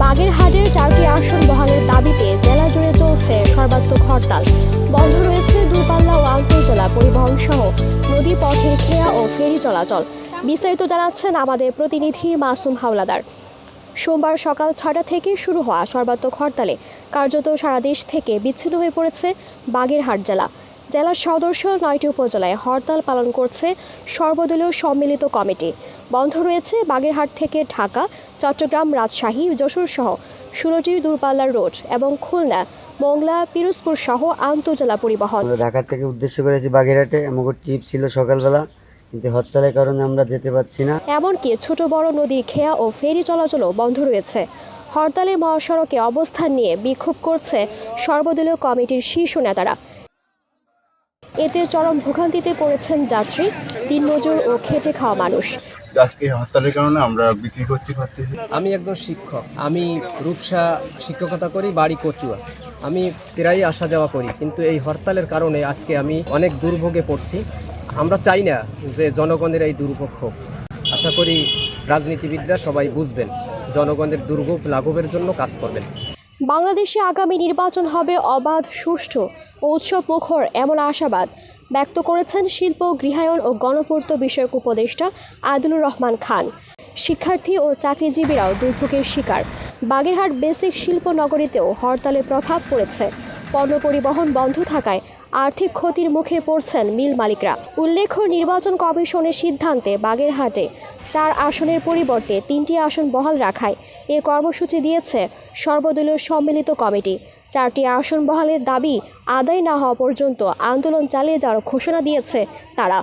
বাগেরহাটের চারটি আসন বহালের দাবিতে জেলা জুড়ে চলছে সর্বাত্মক হরতাল। বন্ধ রয়েছে দূরপাল্লা ও আন্তর্জেলা পরিবহন সহ নদী পথের খেয়া ও ফেরি চলাচল। বিস্তারিত জানাচ্ছেন আমাদের প্রতিনিধি মাসুম হাওলাদার। সোমবার সকাল ছটা থেকে শুরু হওয়া সর্বাত্মক হরতালে কার্যত সারা দেশ থেকে বিচ্ছিন্ন হয়ে পড়েছে বাগেরহাট জেলা। জেলার সদস্য নয়টি উপজেলায় হরতাল পালন করছে সর্বদলীয় সম্মিলিত কমিটি। বন্ধ রয়েছে বাগেরহাট থেকে ঢাকা চট্টগ্রাম রাজশাহী যশোর সহ ষোলোটি দূরপাল্লার রোড এবং খুলনা মোংলা পিরোজপুর সহ আন্তজেলা পরিবহন। ঢাকা থেকে উদ্দেশ্য করেছি বাগেরহাটে আমাকে ট্রিপ ছিল সকালবেলা কিন্তু হরতালের কারণে আমরা যেতে পারছি না। এমনকি ছোট বড় নদীর খেয়া ও ফেরি চলাচলও বন্ধ রয়েছে। হরতালে মহাসড়কে অবস্থান নিয়ে বিক্ষোভ করছে সর্বদলীয় কমিটির শীর্ষ নেতারা। এতে চরম ভোগান্তিতে পড়েছেন যাত্রী দিনমজুর ও খেটে খাওয়া মানুষ। আজকে হরতালের কারণে আমরা বিক্রি করতে পারতেছি। আমি একজন শিক্ষক। আমি রূপসা শিক্ষকতা করি বাড়ি কচুয়া। আমি প্রায়ই আসা যাওয়া করি কিন্তু এই হরতালের কারণে আজকে আমি অনেক দুর্ভোগে পড়ছি। আমরা চাই না যে জনগণের এই দুর্ভোগ হোক। আশা করি রাজনীতিবিদরা সবাই বুঝবেন জনগণের দুর্ভোগ লাঘবের জন্য কাজ করবেন। বাংলাদেশে আগামী নির্বাচন হবে অবাধ সুষ্ঠু। উৎসব মুখর এমন আশাবাদ ব্যক্ত করেছেন শিল্প, গৃহায়ন ও গণপূর্ত বিষয়ক উপদেষ্টা আদিলুর রহমান খান। শিক্ষার্থী ও চাকরিজীবীরাও দুর্ভোগের শিকার। বাগেরহাট বেসিক শিল্প নগরীতেও হরতালের প্রভাব পড়েছে। পণ্য পরিবহন বন্ধ থাকায় আর্থিক ক্ষতির মুখে পড়ছেন মিল মালিকরা। উল্লেখ্য, নির্বাচন কমিশনের সিদ্ধান্তে বাগেরহাটে চার আসনের পরিবর্তে তিনটি আসন বহাল রাখায় এ কর্মসূচি দিয়েছে সর্বদলীয় সম্মিলিত কমিটি। চারটি আসন বহালের দাবি আদায় না হওয়া পর্যন্ত আন্দোলন চালিয়ে যাওয়ার ঘোষণা দিয়েছে তারা।